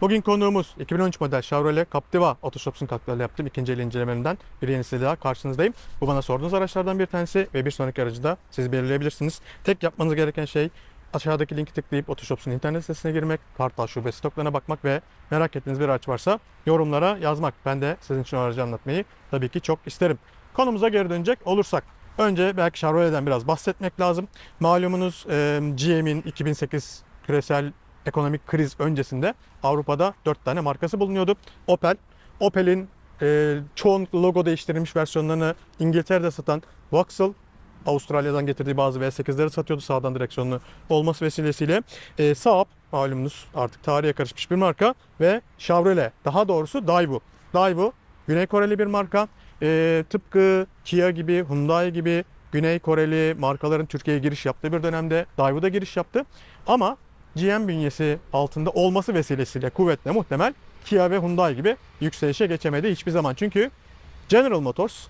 Bugün konuğumuz 2013 model Chevrolet Captiva Otoshops'un katkılarıyla yaptığım ikinci el incelemelerinden bir yenisi daha karşınızdayım. Bu bana sorduğunuz araçlardan bir tanesi ve bir sonraki aracı da siz belirleyebilirsiniz. Tek yapmanız gereken şey aşağıdaki linki tıklayıp Otoshops'un internet sitesine girmek, Kartal Şube stoklarına bakmak ve merak ettiğiniz bir araç varsa yorumlara yazmak. Ben de sizin için o aracı anlatmayı tabii ki çok isterim. Konumuza geri dönecek olursak Önce belki Chevrolet'den biraz bahsetmek lazım. Malumunuz GM'in 2008 küresel ekonomik kriz öncesinde Avrupa'da 4 tane markası bulunuyordu. Opel, Opel'in e, çoğunlukla logo değiştirilmiş versiyonlarını İngiltere'de satan Vauxhall, Avustralya'dan getirdiği bazı V8'leri satıyordu sağdan direksiyonlu olması vesilesiyle. E, Saab malumunuz artık tarihe karışmış bir marka ve Chevrolet daha doğrusu Daewoo. Daewoo Güney Koreli bir marka. E, tıpkı Kia gibi, Hyundai gibi Güney Koreli markaların Türkiye'ye giriş yaptığı bir dönemde Daewoo da giriş yaptı. Ama GM bünyesi altında olması vesilesiyle kuvvetle muhtemel Kia ve Hyundai gibi yükselişe geçemedi hiçbir zaman. Çünkü General Motors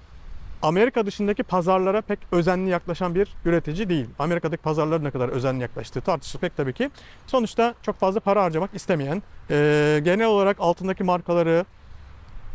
Amerika dışındaki pazarlara pek özenli yaklaşan bir üretici değil. Amerika'daki pazarlara ne kadar özenli yaklaştığı tartışılır pek tabii ki. Sonuçta çok fazla para harcamak istemeyen, e, genel olarak altındaki markaları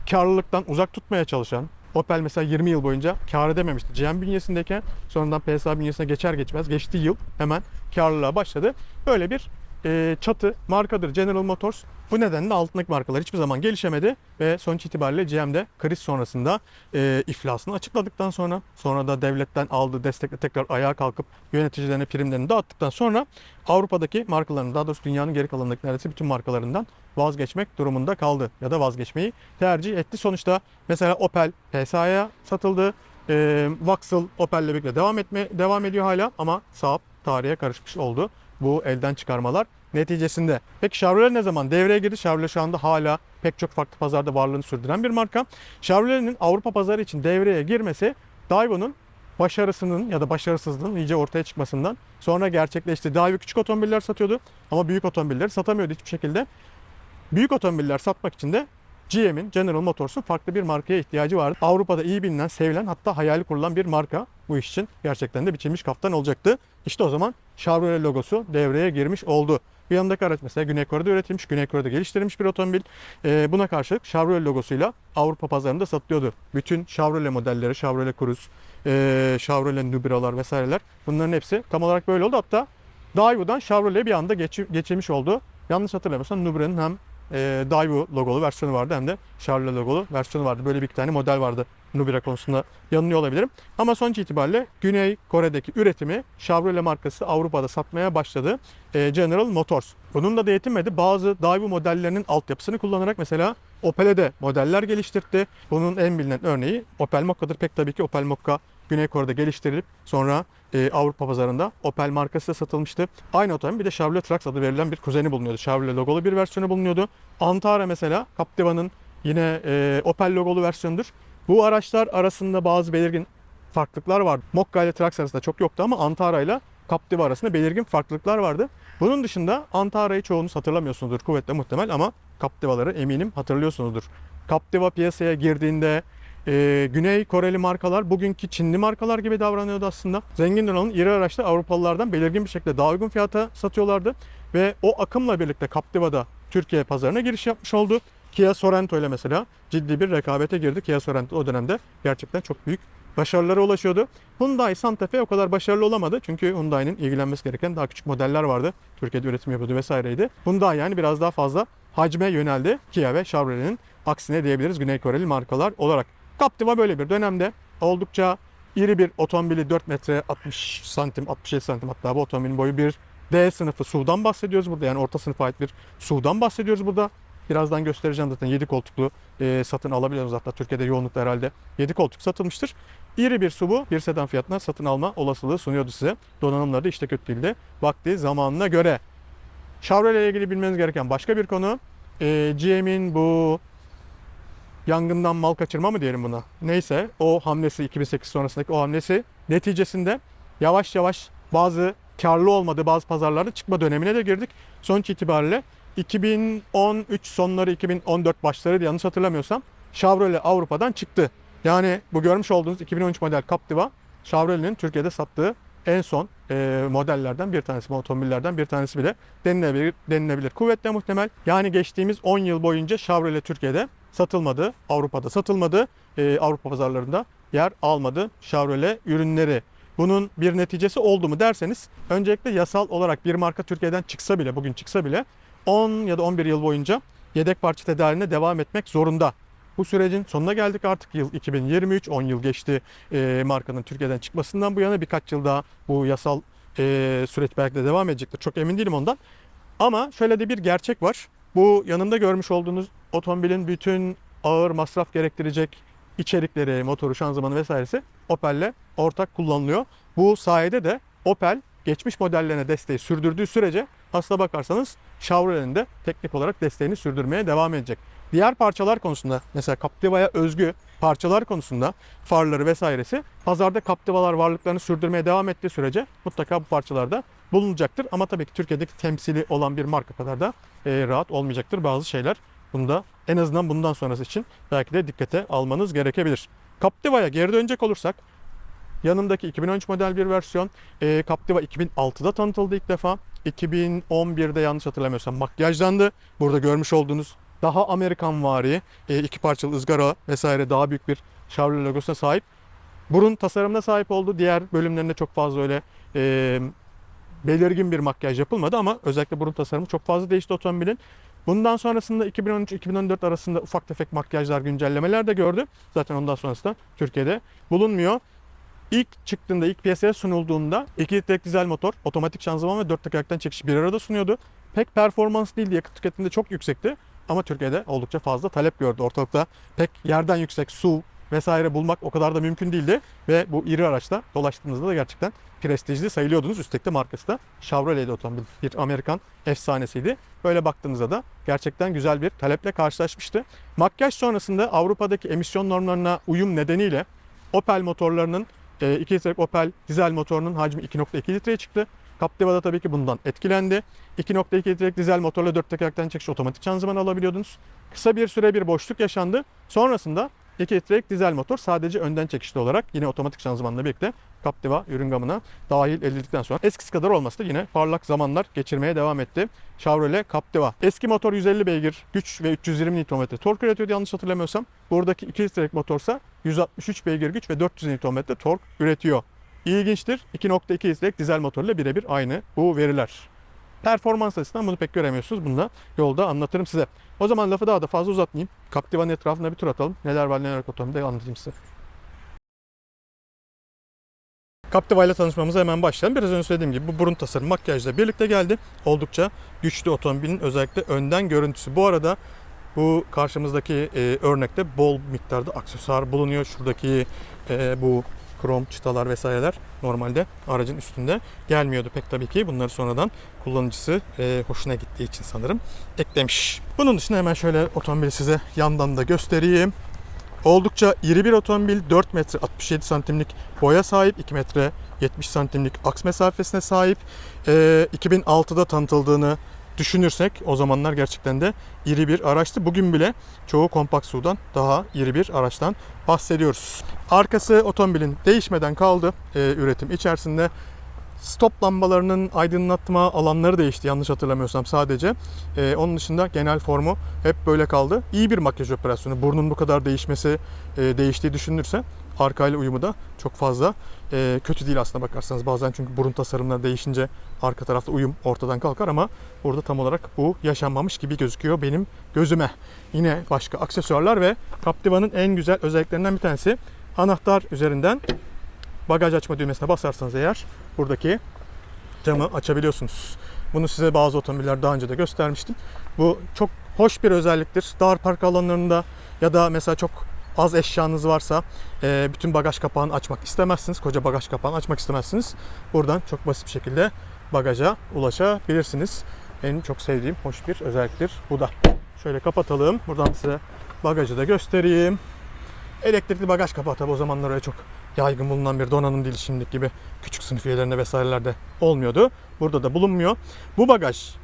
karlılıktan uzak tutmaya çalışan, Opel mesela 20 yıl boyunca kar edememişti. GM bünyesindeyken sonradan PSA bünyesine geçer geçmez geçtiği yıl hemen karlılığa başladı. Böyle bir e, çatı markadır General Motors. Bu nedenle altındaki markalar hiçbir zaman gelişemedi ve sonuç itibariyle GM'de kriz sonrasında e, iflasını açıkladıktan sonra sonra da devletten aldığı destekle tekrar ayağa kalkıp yöneticilerine primlerini dağıttıktan sonra Avrupa'daki markaların daha doğrusu dünyanın geri kalanındaki neredeyse bütün markalarından vazgeçmek durumunda kaldı ya da vazgeçmeyi tercih etti. Sonuçta mesela Opel PSA'ya satıldı. E, Vauxhall Opel'le birlikte devam etme devam ediyor hala ama Saab tarihe karışmış oldu bu elden çıkarmalar neticesinde. Peki Chevrolet ne zaman devreye girdi? Chevrolet şu anda hala pek çok farklı pazarda varlığını sürdüren bir marka. Chevrolet'in Avrupa pazarı için devreye girmesi Daewoo'nun başarısının ya da başarısızlığının iyice ortaya çıkmasından sonra gerçekleşti. Daewoo küçük otomobiller satıyordu ama büyük otomobilleri satamıyordu hiçbir şekilde. Büyük otomobiller satmak için de GM'in, General Motors'un farklı bir markaya ihtiyacı vardı. Avrupa'da iyi bilinen, sevilen hatta hayali kurulan bir marka bu iş için gerçekten de biçilmiş kaftan olacaktı. İşte o zaman Chevrolet logosu devreye girmiş oldu. Bir yanındaki araç mesela Güney Kore'de üretilmiş, Güney Kore'de geliştirilmiş bir otomobil. Ee, buna karşılık Chevrolet logosuyla Avrupa pazarında satılıyordu. Bütün Chevrolet modelleri, Chevrolet Cruze, e, Chevrolet Nubra'lar vesaireler bunların hepsi tam olarak böyle oldu. Hatta Daewoo'dan Chevrolet'e bir anda geçi- geçilmiş oldu. Yanlış hatırlamıyorsam Nubra'nın hem e, Daewoo logolu versiyonu vardı hem de Chevrolet logolu versiyonu vardı. Böyle bir iki tane model vardı Nubira konusunda yanılıyor olabilirim. Ama sonuç itibariyle Güney Kore'deki üretimi Chevrolet markası Avrupa'da satmaya başladı. E, General Motors. Bununla da yetinmedi. Bazı Daewoo modellerinin altyapısını kullanarak mesela Opel'e de modeller geliştirdi. Bunun en bilinen örneği Opel Mokka'dır. Pek tabii ki Opel Mokka Güney Kore'de geliştirilip sonra e, Avrupa pazarında Opel markası da satılmıştı. Aynı otomobil bir de Chevrolet Trax adı verilen bir kuzeni bulunuyordu. Chevrolet logolu bir versiyonu bulunuyordu. Antara mesela Captiva'nın yine e, Opel logolu versiyonudur. Bu araçlar arasında bazı belirgin farklılıklar vardı. Mokka ile Trax arasında çok yoktu ama Antara ile Captiva arasında belirgin farklılıklar vardı. Bunun dışında Antara'yı çoğunuz hatırlamıyorsunuzdur kuvvetle muhtemel ama Captiva'ları eminim hatırlıyorsunuzdur. Captiva piyasaya girdiğinde e, Güney Koreli markalar bugünkü Çinli markalar gibi davranıyordu aslında. Zengin donanımın iri araçları Avrupalılardan belirgin bir şekilde daha uygun fiyata satıyorlardı. Ve o akımla birlikte Captiva'da Türkiye pazarına giriş yapmış oldu. Kia Sorento ile mesela ciddi bir rekabete girdi. Kia Sorento o dönemde gerçekten çok büyük başarılara ulaşıyordu. Hyundai Santa Fe o kadar başarılı olamadı. Çünkü Hyundai'nin ilgilenmesi gereken daha küçük modeller vardı. Türkiye'de üretim yapıyordu vesaireydi. Hyundai yani biraz daha fazla hacme yöneldi. Kia ve Chevrolet'in aksine diyebiliriz Güney Koreli markalar olarak. Captiva böyle bir dönemde oldukça iri bir otomobili 4 metre 60 santim 67 santim hatta bu otomobilin boyu bir D sınıfı SUV'dan bahsediyoruz burada. Yani orta sınıfa ait bir SUV'dan bahsediyoruz burada. Birazdan göstereceğim zaten 7 koltuklu e, satın alabiliyoruz hatta Türkiye'de yoğunlukla herhalde 7 koltuk satılmıştır. İri bir SUV'u bir sedan fiyatına satın alma olasılığı sunuyordu size. Donanımları da işte kötü değildi. Vakti zamanına göre. Chevrolet ile ilgili bilmeniz gereken başka bir konu. E, GM'in bu yangından mal kaçırma mı diyelim buna? Neyse o hamlesi 2008 sonrasındaki o hamlesi neticesinde yavaş yavaş bazı karlı olmadığı bazı pazarlarda çıkma dönemine de girdik. Sonuç itibariyle 2013 sonları 2014 başları yanlış hatırlamıyorsam Chevrolet Avrupa'dan çıktı. Yani bu görmüş olduğunuz 2013 model Captiva Chevrolet'in Türkiye'de sattığı en son e, modellerden bir tanesi, otomobillerden bir tanesi bile denilebilir, denilebilir. Kuvvetle muhtemel. Yani geçtiğimiz 10 yıl boyunca Chevrolet Türkiye'de satılmadı, Avrupa'da satılmadı, e, Avrupa pazarlarında yer almadı Chevrolet ürünleri. Bunun bir neticesi oldu mu derseniz öncelikle yasal olarak bir marka Türkiye'den çıksa bile bugün çıksa bile 10 ya da 11 yıl boyunca yedek parça tedarine devam etmek zorunda. Bu sürecin sonuna geldik artık yıl 2023 10 yıl geçti e, markanın Türkiye'den çıkmasından bu yana birkaç yıl daha bu yasal e, süreç belki de devam edecektir. Çok emin değilim ondan. Ama şöyle de bir gerçek var. Bu yanında görmüş olduğunuz otomobilin bütün ağır masraf gerektirecek içerikleri, motoru, şanzımanı vesairesi Opel'le ortak kullanılıyor. Bu sayede de Opel geçmiş modellerine desteği sürdürdüğü sürece aslına bakarsanız Chevrolet'in de teknik olarak desteğini sürdürmeye devam edecek. Diğer parçalar konusunda mesela Captiva'ya özgü parçalar konusunda farları vesairesi pazarda Captiva'lar varlıklarını sürdürmeye devam ettiği sürece mutlaka bu parçalarda bulunacaktır. Ama tabii ki Türkiye'deki temsili olan bir marka kadar da e, rahat olmayacaktır bazı şeyler. Bunda en azından bundan sonrası için belki de dikkate almanız gerekebilir. Captiva'ya geri dönecek olursak yanındaki 2013 model bir versiyon. E, Captiva 2006'da tanıtıldı ilk defa. 2011'de yanlış hatırlamıyorsam makyajlandı. Burada görmüş olduğunuz daha Amerikan vari e, iki parçalı ızgara vesaire daha büyük bir Chevrolet logosuna sahip. Burun tasarımına sahip oldu. Diğer bölümlerinde çok fazla öyle e, belirgin bir makyaj yapılmadı ama özellikle burun tasarımı çok fazla değişti otomobilin. Bundan sonrasında 2013-2014 arasında ufak tefek makyajlar, güncellemeler de gördü. Zaten ondan sonrasında Türkiye'de bulunmuyor. İlk çıktığında, ilk piyasaya sunulduğunda 2 litrelik dizel motor, otomatik şanzıman ve 4 tekerlekten çekiş bir arada sunuyordu. Pek performans değildi, yakıt tüketiminde çok yüksekti. Ama Türkiye'de oldukça fazla talep gördü. Ortalıkta pek yerden yüksek su vesaire bulmak o kadar da mümkün değildi. Ve bu iri araçta dolaştığınızda da gerçekten prestijli sayılıyordunuz. Üstelik de markası da Chevrolet otomobil. Bir Amerikan efsanesiydi. Böyle baktığınızda da gerçekten güzel bir taleple karşılaşmıştı. Makyaj sonrasında Avrupa'daki emisyon normlarına uyum nedeniyle Opel motorlarının 2 litrelik Opel dizel motorunun hacmi 2.2 litreye çıktı. Captiva'da tabii ki bundan etkilendi. 2.2 litrelik dizel motorla 4 tekerlekten çekiş otomatik şanzıman alabiliyordunuz. Kısa bir süre bir boşluk yaşandı. Sonrasında 2 litrelik dizel motor sadece önden çekişli olarak yine otomatik şanzımanla birlikte Captiva ürün gamına dahil edildikten sonra eskisi kadar olmasa da yine parlak zamanlar geçirmeye devam etti. Chevrolet Captiva. Eski motor 150 beygir güç ve 320 Nm tork üretiyordu yanlış hatırlamıyorsam. Buradaki 2 litrelik motorsa 163 beygir güç ve 400 Nm tork üretiyor. İlginçtir. 2.2 litrelik dizel motorla birebir aynı bu veriler. Performans açısından bunu pek göremiyorsunuz. Bunu da yolda anlatırım size. O zaman lafı daha da fazla uzatmayayım. Captiva'nın etrafında bir tur atalım. Neler var neler yok otomobilde anlatayım size. Captiva ile tanışmamıza hemen başlayalım. Biraz önce söylediğim gibi bu burun tasarım makyajla birlikte geldi. Oldukça güçlü otomobilin özellikle önden görüntüsü. Bu arada bu karşımızdaki e, örnekte bol miktarda aksesuar bulunuyor. Şuradaki e, bu krom çıtalar vesaireler normalde aracın üstünde gelmiyordu pek tabii ki. Bunları sonradan kullanıcısı e, hoşuna gittiği için sanırım eklemiş. Bunun dışında hemen şöyle otomobili size yandan da göstereyim. Oldukça iri bir otomobil. 4 metre 67 santimlik boya sahip. 2 metre 70 santimlik aks mesafesine sahip. Ee, 2006'da tanıtıldığını düşünürsek o zamanlar gerçekten de iri bir araçtı. Bugün bile çoğu kompakt sudan daha iri bir araçtan bahsediyoruz. Arkası otomobilin değişmeden kaldı ee, üretim içerisinde. Stop lambalarının aydınlatma alanları değişti yanlış hatırlamıyorsam sadece. Ee, onun dışında genel formu hep böyle kaldı. İyi bir makyaj operasyonu. Burnun bu kadar değişmesi, e, değiştiği düşünülürse arkayla uyumu da çok fazla e, kötü değil aslında bakarsanız. Bazen çünkü burun tasarımları değişince arka tarafta uyum ortadan kalkar ama burada tam olarak bu yaşanmamış gibi gözüküyor benim gözüme. Yine başka aksesuarlar ve Captiva'nın en güzel özelliklerinden bir tanesi anahtar üzerinden bagaj açma düğmesine basarsanız eğer buradaki camı açabiliyorsunuz. Bunu size bazı otomobiller daha önce de göstermiştim. Bu çok hoş bir özelliktir. Dar park alanlarında ya da mesela çok az eşyanız varsa e, bütün bagaj kapağını açmak istemezsiniz. Koca bagaj kapağını açmak istemezsiniz. Buradan çok basit bir şekilde bagaja ulaşabilirsiniz. En çok sevdiğim hoş bir özelliktir bu da. Şöyle kapatalım. Buradan size bagajı da göstereyim. Elektrikli bagaj kapağı tabi o zamanlar öyle çok yaygın bulunan bir donanım değil şimdiki gibi küçük sınıf üyelerinde vesairelerde olmuyordu. Burada da bulunmuyor. Bu bagaj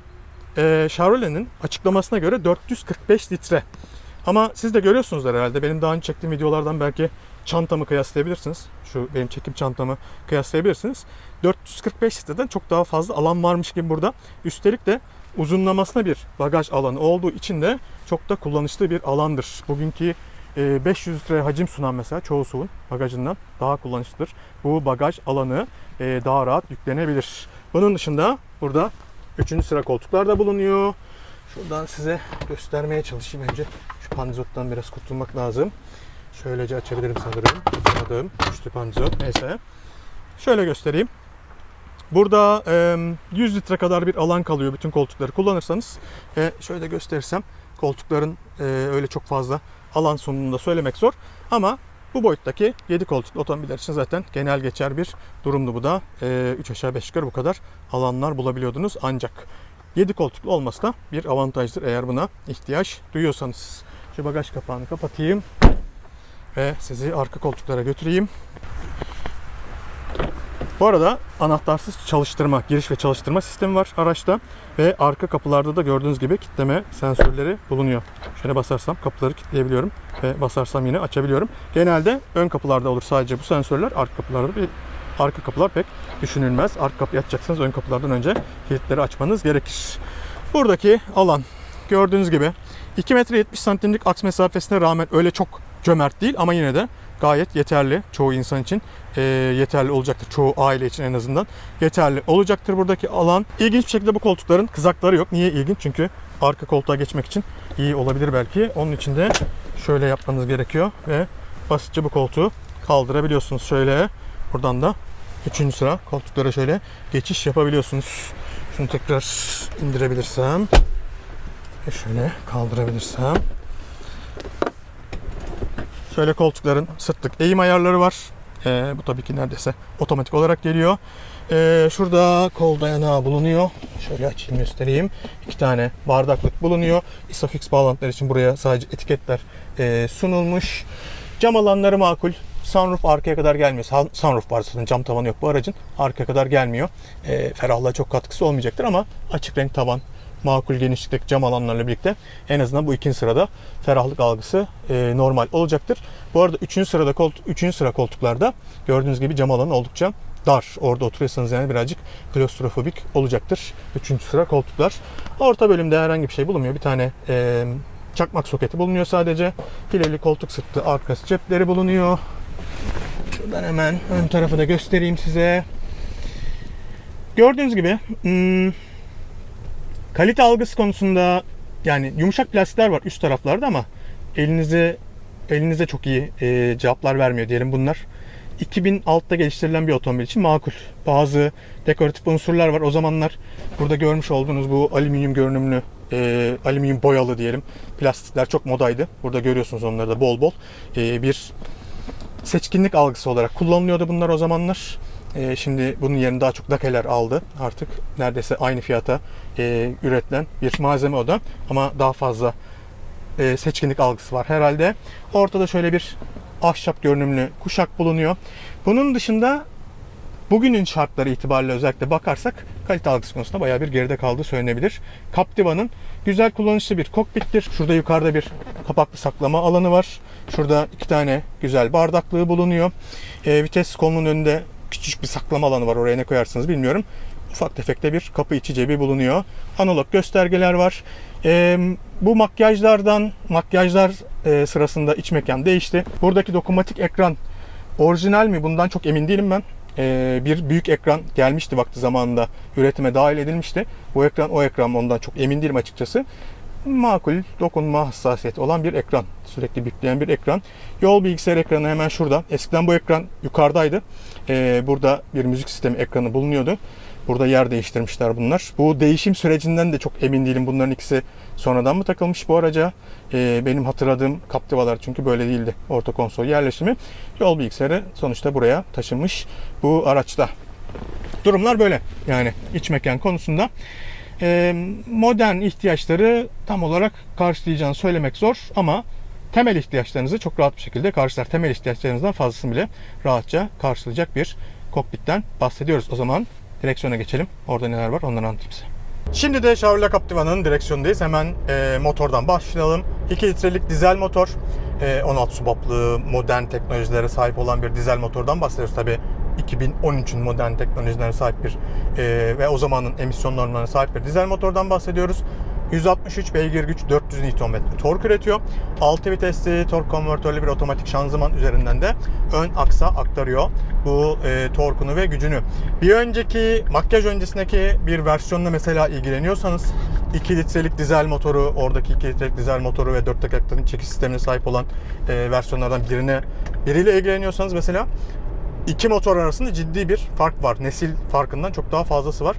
e, Chevrolet'in açıklamasına göre 445 litre. Ama siz de görüyorsunuzlar herhalde. Benim daha önce çektiğim videolardan belki çantamı kıyaslayabilirsiniz. Şu benim çekim çantamı kıyaslayabilirsiniz. 445 litreden çok daha fazla alan varmış gibi burada. Üstelik de uzunlamasına bir bagaj alanı olduğu için de çok da kullanışlı bir alandır. Bugünkü e, 500 litre hacim sunan mesela çoğu suyun bagajından daha kullanışlıdır. Bu bagaj alanı e, daha rahat yüklenebilir. Bunun dışında burada 3. sıra koltuklar da bulunuyor. Şuradan size göstermeye çalışayım önce. Şu pandizottan biraz kurtulmak lazım. Şöylece açabilirim sanırım. Açamadım. Düştü pandizot. Neyse. Şöyle göstereyim. Burada e, 100 litre kadar bir alan kalıyor bütün koltukları kullanırsanız. Şöyle gösterirsem koltukların öyle çok fazla alan sunumunda söylemek zor. Ama bu boyuttaki 7 koltuklu otomobiller için zaten genel geçer bir durumdu bu da. 3 aşağı 5 yukarı bu kadar alanlar bulabiliyordunuz. Ancak 7 koltuklu olması da bir avantajdır eğer buna ihtiyaç duyuyorsanız. Şu bagaj kapağını kapatayım ve sizi arka koltuklara götüreyim. Bu arada anahtarsız çalıştırma, giriş ve çalıştırma sistemi var araçta ve arka kapılarda da gördüğünüz gibi kitleme sensörleri bulunuyor. Şöyle basarsam kapıları kilitleyebiliyorum ve basarsam yine açabiliyorum. Genelde ön kapılarda olur sadece bu sensörler. Arka kapılarda bir arka kapılar pek düşünülmez. Arka kapıyı açacaksınız ön kapılardan önce kilitleri açmanız gerekir. Buradaki alan gördüğünüz gibi 2 metre 70 santimlik aks mesafesine rağmen öyle çok cömert değil ama yine de gayet yeterli çoğu insan için e, yeterli olacaktır. Çoğu aile için en azından yeterli olacaktır buradaki alan. İlginç bir şekilde bu koltukların kızakları yok. Niye ilginç? Çünkü arka koltuğa geçmek için iyi olabilir belki. Onun için de şöyle yapmanız gerekiyor ve basitçe bu koltuğu kaldırabiliyorsunuz. Şöyle buradan da 3. sıra koltuklara şöyle geçiş yapabiliyorsunuz. Şunu tekrar indirebilirsem ve şöyle kaldırabilirsem Şöyle koltukların sırtlık eğim ayarları var. Ee, bu tabii ki neredeyse otomatik olarak geliyor. Ee, şurada kol dayanağı bulunuyor. Şöyle açayım göstereyim. İki tane bardaklık bulunuyor. Isofix bağlantılar için buraya sadece etiketler e, sunulmuş. Cam alanları makul. Sunroof arkaya kadar gelmiyor. Sun- Sunroof var zaten cam tavanı yok bu aracın. Arkaya kadar gelmiyor. E, ferahlığa çok katkısı olmayacaktır ama açık renk tavan, makul genişlikteki cam alanlarla birlikte en azından bu ikinci sırada ferahlık algısı e, normal olacaktır. Bu arada üçüncü sırada koltuk, üçüncü sıra koltuklarda gördüğünüz gibi cam alanı oldukça dar. Orada oturuyorsanız yani birazcık klostrofobik olacaktır. Üçüncü sıra koltuklar. Orta bölümde herhangi bir şey bulunmuyor. Bir tane e, çakmak soketi bulunuyor sadece. Fileli koltuk sırtı arkası cepleri bulunuyor. Şuradan hemen ön tarafı da göstereyim size. Gördüğünüz gibi hmm, kalite algısı konusunda yani yumuşak plastikler var üst taraflarda ama elinize elinize çok iyi e, cevaplar vermiyor diyelim bunlar. 2006'da geliştirilen bir otomobil için makul. Bazı dekoratif unsurlar var. O zamanlar burada görmüş olduğunuz bu alüminyum görünümlü, e, alüminyum boyalı diyelim plastikler çok modaydı. Burada görüyorsunuz onları da bol bol. E, bir seçkinlik algısı olarak kullanılıyordu bunlar o zamanlar. E, şimdi bunun yerini daha çok dakeler aldı. Artık neredeyse aynı fiyata e, üretilen bir malzeme o da. Ama daha fazla e, seçkinlik algısı var herhalde. Ortada şöyle bir ahşap görünümlü kuşak bulunuyor. Bunun dışında bugünün şartları itibariyle özellikle bakarsak kalite algısı konusunda bayağı bir geride kaldığı söylenebilir. Captiva'nın güzel kullanışlı bir kokpittir. Şurada yukarıda bir kapaklı saklama alanı var. Şurada iki tane güzel bardaklığı bulunuyor. E, vites kolunun önünde küçük bir saklama alanı var. Oraya ne koyarsınız bilmiyorum. Ufak tefekte bir kapı içi cebi bulunuyor. Analog göstergeler var. E, bu makyajlardan, makyajlar e, sırasında iç mekan değişti. Buradaki dokunmatik ekran orijinal mi? Bundan çok emin değilim ben. E, bir büyük ekran gelmişti vakti zamanında üretime dahil edilmişti. Bu ekran o ekran ondan çok emin değilim açıkçası. Makul dokunma hassasiyeti olan bir ekran. Sürekli bipleyen bir ekran. Yol bilgisayar ekranı hemen şurada. Eskiden bu ekran yukarıdaydı. E, burada bir müzik sistemi ekranı bulunuyordu. Burada yer değiştirmişler bunlar. Bu değişim sürecinden de çok emin değilim. Bunların ikisi sonradan mı takılmış bu araca? Ee, benim hatırladığım Captiva'lar çünkü böyle değildi. Orta konsol yerleşimi. Yol bilgisayarı sonuçta buraya taşınmış bu araçta. Durumlar böyle. Yani iç mekan konusunda. Ee, modern ihtiyaçları tam olarak karşılayacağını söylemek zor ama temel ihtiyaçlarınızı çok rahat bir şekilde karşılar. Temel ihtiyaçlarınızdan fazlasını bile rahatça karşılayacak bir kokpitten bahsediyoruz. O zaman direksiyona geçelim. Orada neler var onları anlatayım size. Şimdi de Chevrolet Captiva'nın direksiyondayız. Hemen e, motordan başlayalım. 2 litrelik dizel motor. e, 16 subaplı modern teknolojilere sahip olan bir dizel motordan bahsediyoruz. Tabi 2013'ün modern teknolojilerine sahip bir e, ve o zamanın emisyon normlarına sahip bir dizel motordan bahsediyoruz. 163 beygir güç 400 Nm tork üretiyor. 6 vitesli tork konvertörlü bir otomatik şanzıman üzerinden de ön aksa aktarıyor bu e, torkunu ve gücünü. Bir önceki makyaj öncesindeki bir versiyonla mesela ilgileniyorsanız 2 litrelik dizel motoru, oradaki 2 litrelik dizel motoru ve 4 tekerlekli çekiş sistemine sahip olan e, versiyonlardan birine biriyle ilgileniyorsanız mesela iki motor arasında ciddi bir fark var. Nesil farkından çok daha fazlası var.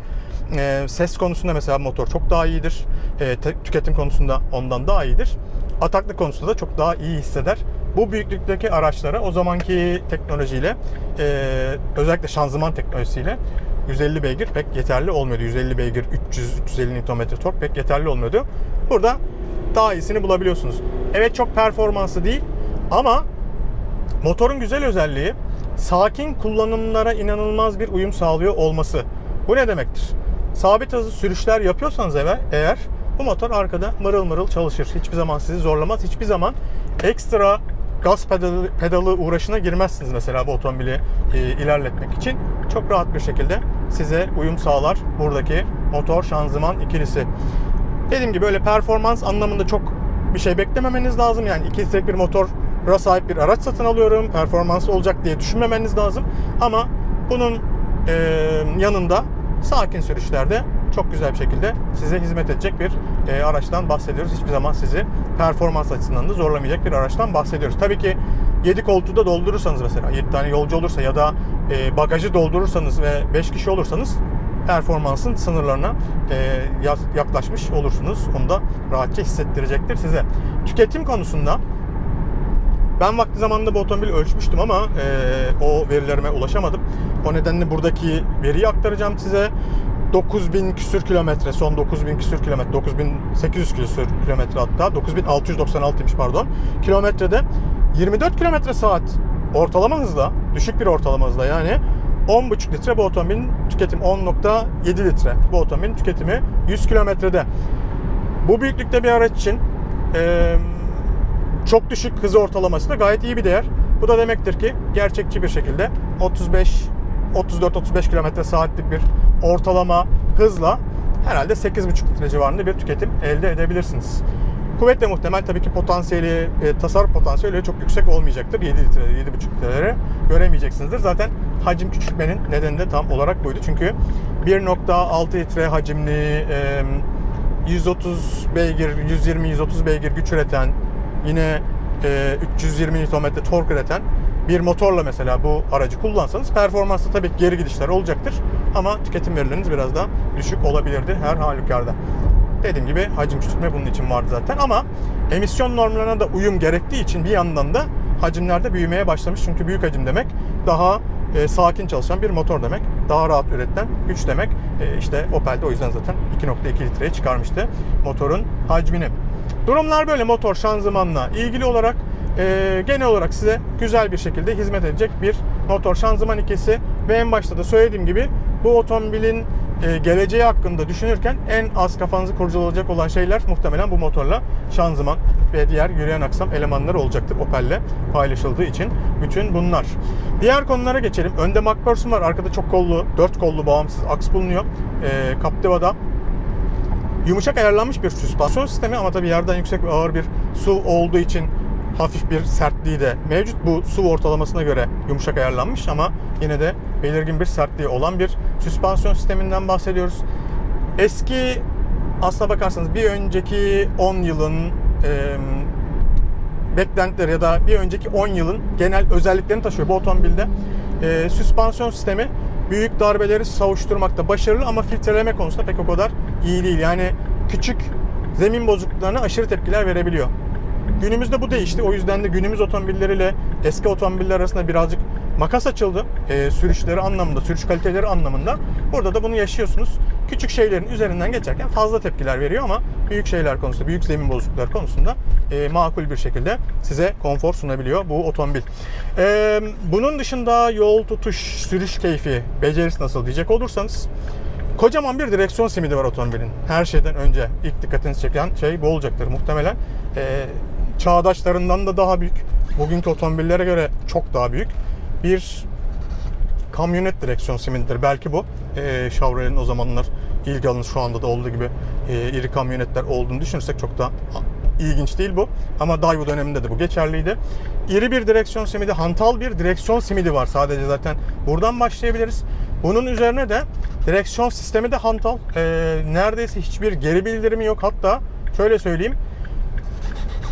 Ee, ses konusunda mesela motor çok daha iyidir. Te- tüketim konusunda ondan daha iyidir. Ataklık konusunda da çok daha iyi hisseder. Bu büyüklükteki araçlara o zamanki teknolojiyle e, özellikle şanzıman teknolojisiyle 150 beygir pek yeterli olmuyordu. 150 beygir 300-350 Nm tork pek yeterli olmuyordu. Burada daha iyisini bulabiliyorsunuz. Evet çok performanslı değil ama Motorun güzel özelliği sakin kullanımlara inanılmaz bir uyum sağlıyor olması. Bu ne demektir? Sabit hızlı sürüşler yapıyorsanız eve eğer bu motor arkada mırıl mırıl çalışır. Hiçbir zaman sizi zorlamaz. Hiçbir zaman ekstra gaz pedalı, pedalı uğraşına girmezsiniz mesela bu otomobili e, ilerletmek için. Çok rahat bir şekilde size uyum sağlar buradaki motor şanzıman ikilisi. Dediğim gibi böyle performans anlamında çok bir şey beklememeniz lazım. Yani iki litrelik bir motora sahip bir araç satın alıyorum. Performansı olacak diye düşünmemeniz lazım. Ama bunun e, yanında sakin sürüşlerde çok güzel bir şekilde size hizmet edecek bir e, araçtan bahsediyoruz. Hiçbir zaman sizi performans açısından da zorlamayacak bir araçtan bahsediyoruz. Tabii ki 7 koltuğu da doldurursanız mesela 7 tane yolcu olursa ya da e, bagajı doldurursanız ve 5 kişi olursanız performansın sınırlarına e, ya- yaklaşmış olursunuz. Onu da rahatça hissettirecektir size. Tüketim konusunda ben vakti zamanında bu otomobili ölçmüştüm ama e, o verilerime ulaşamadım. O nedenle buradaki veriyi aktaracağım size. 9000 küsür kilometre, son 9000 küsür kilometre, 9800 küsür kilometre hatta, 9696'ymış pardon. Kilometrede 24 kilometre saat ortalama hızla, düşük bir ortalama hızla yani 10,5 litre bu otomobilin tüketimi 10.7 litre bu otomobilin tüketimi 100 kilometrede. Bu büyüklükte bir araç için eee çok düşük hız ortalaması da gayet iyi bir değer. Bu da demektir ki gerçekçi bir şekilde 35 34-35 km saatlik bir ortalama hızla herhalde 8,5 litre civarında bir tüketim elde edebilirsiniz. Kuvvetle muhtemel tabii ki potansiyeli, e, tasarruf potansiyeli çok yüksek olmayacaktır. 7 litreleri, 7,5 litreleri göremeyeceksinizdir. Zaten hacim küçültmenin nedeni de tam olarak buydu. Çünkü 1.6 litre hacimli, e, 130 beygir, 120-130 beygir güç üreten, yine e, 320 Nm tork üreten bir motorla mesela bu aracı kullansanız performansta tabii geri gidişler olacaktır. Ama tüketim verileriniz biraz daha düşük olabilirdi her halükarda. Dediğim gibi hacim küçültme bunun için vardı zaten ama emisyon normlarına da uyum gerektiği için bir yandan da hacimler de büyümeye başlamış. Çünkü büyük hacim demek daha e, sakin çalışan bir motor demek. Daha rahat üretilen güç demek. E, işte Opel de o yüzden zaten 2.2 litreye çıkarmıştı motorun hacmini. Durumlar böyle motor şanzımanla ilgili olarak e, genel olarak size güzel bir şekilde hizmet edecek bir motor şanzıman ikisi ve en başta da söylediğim gibi bu otomobilin e, geleceği hakkında düşünürken en az kafanızı kurcalayacak olan şeyler muhtemelen bu motorla şanzıman ve diğer yürüyen aksam elemanları olacaktır Opel'le paylaşıldığı için bütün bunlar. Diğer konulara geçelim. Önde MacPherson var. Arkada çok kollu, dört kollu bağımsız aks bulunuyor. E, Captiva'da yumuşak ayarlanmış bir süspansiyon sistemi ama tabii yerden yüksek ve ağır bir SUV olduğu için hafif bir sertliği de mevcut. Bu SUV ortalamasına göre yumuşak ayarlanmış ama yine de belirgin bir sertliği olan bir süspansiyon sisteminden bahsediyoruz. Eski aslına bakarsanız bir önceki 10 yılın e, beklentileri ya da bir önceki 10 yılın genel özelliklerini taşıyor bu otomobilde. E, süspansiyon sistemi büyük darbeleri savuşturmakta başarılı ama filtreleme konusunda pek o kadar iyi değil. Yani küçük zemin bozukluklarına aşırı tepkiler verebiliyor. Günümüzde bu değişti. O yüzden de günümüz otomobilleriyle eski otomobiller arasında birazcık makas açıldı. E, sürüşleri anlamında, sürüş kaliteleri anlamında. Burada da bunu yaşıyorsunuz. Küçük şeylerin üzerinden geçerken fazla tepkiler veriyor ama büyük şeyler konusunda, büyük zemin bozuklukları konusunda e, makul bir şekilde size konfor sunabiliyor bu otomobil. E, bunun dışında yol tutuş, sürüş keyfi, becerisi nasıl diyecek olursanız Kocaman bir direksiyon simidi var otomobilin. Her şeyden önce ilk dikkatinizi çeken şey bu olacaktır muhtemelen. Ee, çağdaşlarından da daha büyük. Bugünkü otomobillere göre çok daha büyük. Bir kamyonet direksiyon simididir. Belki bu e, Chevrolet'in o zamanlar ilgi alanı şu anda da olduğu gibi e, iri kamyonetler olduğunu düşünürsek çok da ilginç değil bu. Ama Daewoo döneminde de bu geçerliydi. İri bir direksiyon simidi, hantal bir direksiyon simidi var sadece zaten. Buradan başlayabiliriz. Bunun üzerine de direksiyon sistemi de hantal. E, neredeyse hiçbir geri bildirimi yok. Hatta şöyle söyleyeyim.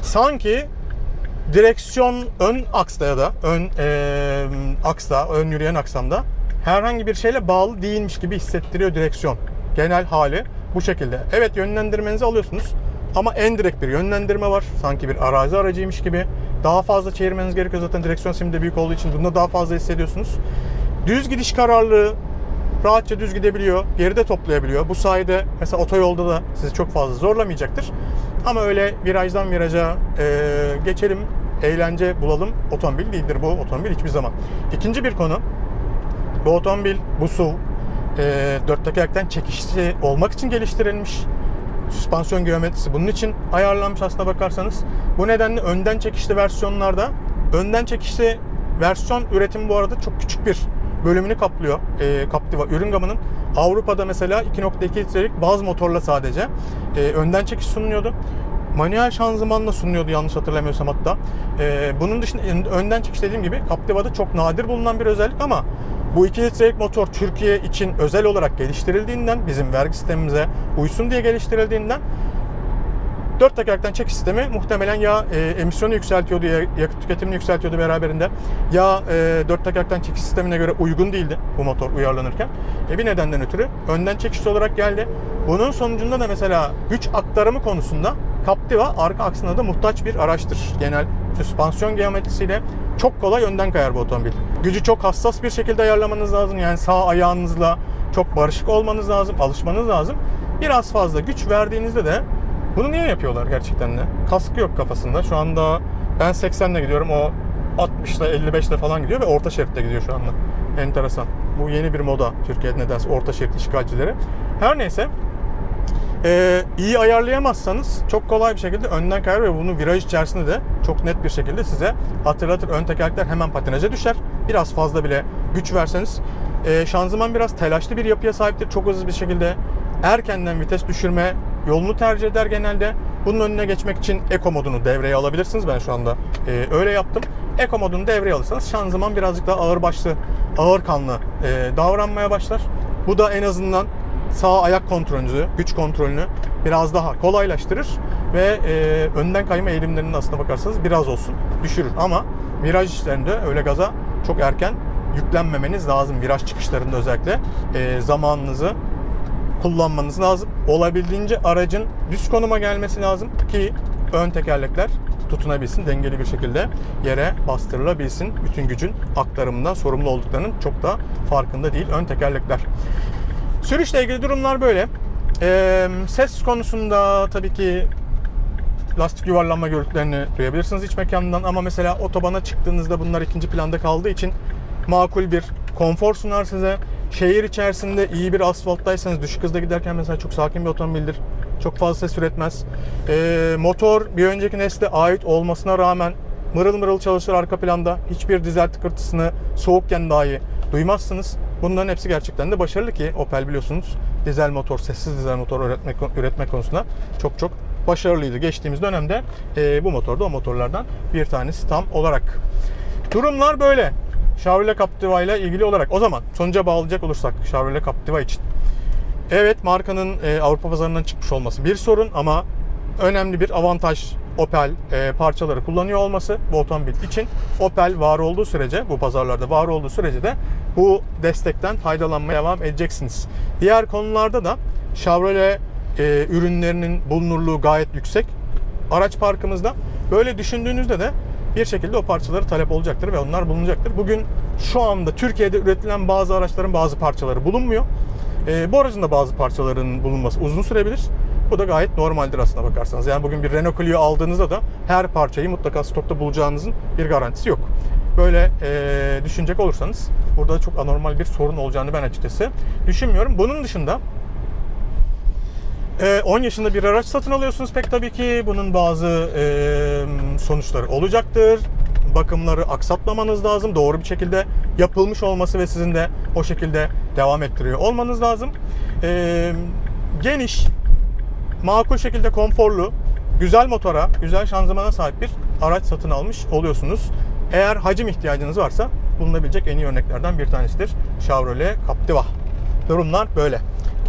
Sanki direksiyon ön aksta ya da ön e, aksta, ön yürüyen aksamda herhangi bir şeyle bağlı değilmiş gibi hissettiriyor direksiyon. Genel hali bu şekilde. Evet yönlendirmenizi alıyorsunuz ama en direkt bir yönlendirme var. Sanki bir arazi aracıymış gibi. Daha fazla çevirmeniz gerekiyor zaten direksiyon simi de büyük olduğu için bunda daha fazla hissediyorsunuz. Düz gidiş kararlılığı rahatça düz gidebiliyor. Geride toplayabiliyor. Bu sayede mesela otoyolda da sizi çok fazla zorlamayacaktır. Ama öyle virajdan viraja e, geçelim, eğlence bulalım otomobil değildir bu otomobil hiçbir zaman. İkinci bir konu, bu otomobil, bu SUV e, dört tekerlekten çekişli olmak için geliştirilmiş. Süspansiyon geometrisi bunun için ayarlanmış aslına bakarsanız. Bu nedenle önden çekişli versiyonlarda, önden çekişli versiyon üretimi bu arada çok küçük bir bölümünü kaplıyor e, Captiva ürün gamının. Avrupa'da mesela 2.2 litrelik baz motorla sadece e, önden çekiş sunuluyordu. Manuel şanzımanla sunuluyordu yanlış hatırlamıyorsam hatta. E, bunun dışında önden çekiş dediğim gibi Captiva'da çok nadir bulunan bir özellik ama bu 2 litrelik motor Türkiye için özel olarak geliştirildiğinden, bizim vergi sistemimize uysun diye geliştirildiğinden dört tekerlekten çekiş sistemi muhtemelen ya e, emisyonu yükseltiyordu, ya yakıt tüketimini yükseltiyordu beraberinde. Ya e, dört tekerlekten çekiş sistemine göre uygun değildi bu motor uyarlanırken. E, bir nedenden ötürü önden çekişli olarak geldi. Bunun sonucunda da mesela güç aktarımı konusunda Captiva arka aksına da muhtaç bir araçtır. Genel süspansiyon geometrisiyle çok kolay önden kayar bu otomobil. Gücü çok hassas bir şekilde ayarlamanız lazım. Yani sağ ayağınızla çok barışık olmanız lazım, alışmanız lazım. Biraz fazla güç verdiğinizde de bunu niye yapıyorlar gerçekten de? Kaskı yok kafasında. Şu anda ben 80 ile gidiyorum. O 60 ile 55 ile falan gidiyor ve orta şeritte gidiyor şu anda. Enteresan. Bu yeni bir moda Türkiye'de nedense orta şerit işgalcileri. Her neyse ee, iyi ayarlayamazsanız çok kolay bir şekilde önden kayar ve bunu viraj içerisinde de çok net bir şekilde size hatırlatır. Ön tekerlekler hemen patinaja düşer. Biraz fazla bile güç verseniz. Ee, şanzıman biraz telaşlı bir yapıya sahiptir. Çok hızlı bir şekilde erkenden vites düşürme yolunu tercih eder genelde. Bunun önüne geçmek için Eco modunu devreye alabilirsiniz. Ben şu anda e, öyle yaptım. Eco modunu devreye alırsanız şanzıman birazcık daha ağır başlı, ağır kanlı e, davranmaya başlar. Bu da en azından sağ ayak kontrolünüzü, güç kontrolünü biraz daha kolaylaştırır ve e, önden kayma eğilimlerinin aslına bakarsanız biraz olsun düşürür. Ama viraj işlerinde öyle gaza çok erken yüklenmemeniz lazım. Viraj çıkışlarında özellikle e, zamanınızı kullanmanız lazım. Olabildiğince aracın düz konuma gelmesi lazım ki ön tekerlekler tutunabilsin, dengeli bir şekilde yere bastırılabilsin. Bütün gücün aktarımından sorumlu olduklarının çok da farkında değil ön tekerlekler. Sürüşle ilgili durumlar böyle. Ee, ses konusunda tabii ki lastik yuvarlanma gürültülerini duyabilirsiniz iç mekandan ama mesela otobana çıktığınızda bunlar ikinci planda kaldığı için makul bir konfor sunar size. Şehir içerisinde iyi bir asfalttaysanız düşük hızda giderken mesela çok sakin bir otomobildir. Çok fazla ses üretmez. Ee, motor bir önceki nesle ait olmasına rağmen mırıl mırıl çalışır arka planda. Hiçbir dizel tıkırtısını soğukken dahi duymazsınız. Bunların hepsi gerçekten de başarılı ki Opel biliyorsunuz dizel motor, sessiz dizel motor üretmek, üretmek konusunda çok çok başarılıydı. Geçtiğimiz dönemde e, bu motor da o motorlardan bir tanesi tam olarak. Durumlar böyle. Chevrolet Captiva ile ilgili olarak. O zaman sonuca bağlayacak olursak Chevrolet Captiva için. Evet markanın e, Avrupa pazarından çıkmış olması bir sorun ama önemli bir avantaj Opel e, parçaları kullanıyor olması bu otomobil için. Opel var olduğu sürece, bu pazarlarda var olduğu sürece de bu destekten faydalanmaya devam edeceksiniz. Diğer konularda da Chevrolet e, ürünlerinin bulunurluğu gayet yüksek. Araç parkımızda böyle düşündüğünüzde de bir şekilde o parçaları talep olacaktır ve onlar bulunacaktır. Bugün şu anda Türkiye'de üretilen bazı araçların bazı parçaları bulunmuyor. E, bu aracın da bazı parçalarının bulunması uzun sürebilir. Bu da gayet normaldir aslına bakarsanız. Yani bugün bir Renault Clio aldığınızda da her parçayı mutlaka stokta bulacağınızın bir garantisi yok. Böyle e, düşünecek olursanız burada çok anormal bir sorun olacağını ben açıkçası düşünmüyorum. Bunun dışında 10 yaşında bir araç satın alıyorsunuz pek tabii ki. Bunun bazı e, sonuçları olacaktır. Bakımları aksatmamanız lazım. Doğru bir şekilde yapılmış olması ve sizin de o şekilde devam ettiriyor olmanız lazım. Ee, geniş, makul şekilde konforlu, güzel motora, güzel şanzımana sahip bir araç satın almış oluyorsunuz. Eğer hacim ihtiyacınız varsa bulunabilecek en iyi örneklerden bir tanesidir. Chevrolet Captiva. Durumlar böyle.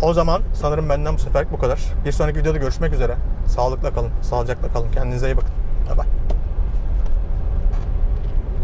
O zaman sanırım benden bu seferlik bu kadar. Bir sonraki videoda görüşmek üzere. Sağlıkla kalın, sağlıcakla kalın. Kendinize iyi bakın. Bye bye.